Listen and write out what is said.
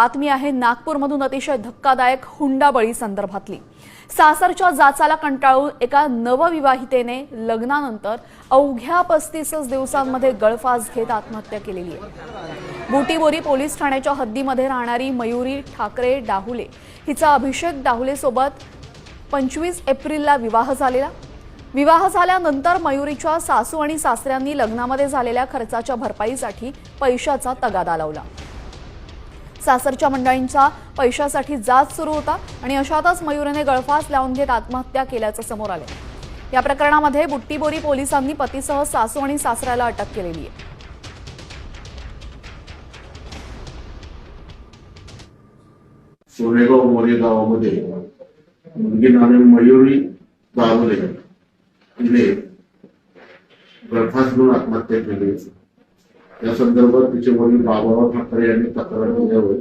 बातमी आहे नागपूरमधून अतिशय धक्कादायक हुंडाबळी संदर्भातली. सासरच्या जाचाला कंटाळून एका नवविवाहितेने लग्नानंतर अवघ्या पस्तीसच दिवसांमध्ये गळफास घेत आत्महत्या केलेली आहे. बुटीबोरी पोलीस ठाण्याच्या हद्दीमध्ये राहणारी मयुरी ठाकरे डाहुले हिचा अभिषेक डाहुले सोबत पंचवीस एप्रिलला विवाह झालेला. विवाह झाल्यानंतर मयुरीच्या सासू आणि सासऱ्यांनी लग्नामध्ये झालेल्या खर्चाच्या भरपाईसाठी पैशाचा तगादा लावला. सासरच्या मंडळींच्या पैशासाठी जाच सुरू होता आणि अशातच मयुरीने गळफास लावून घेत आत्महत्या केल्याचं समोर आलं. या प्रकरणामध्ये बुट्टीबोरी पोलिसांनी पतीसह सासू आणि सासऱ्याला अटक केलेली आहे. सोनेगाव मोरे गावामध्ये मुलगी नावे मयुरी दारुले तिने गळफास घेऊन आत्महत्या केली. या संदर्भात तिचे वडील बाबाराव ठाकरे यांनी तक्रार दिल्यावर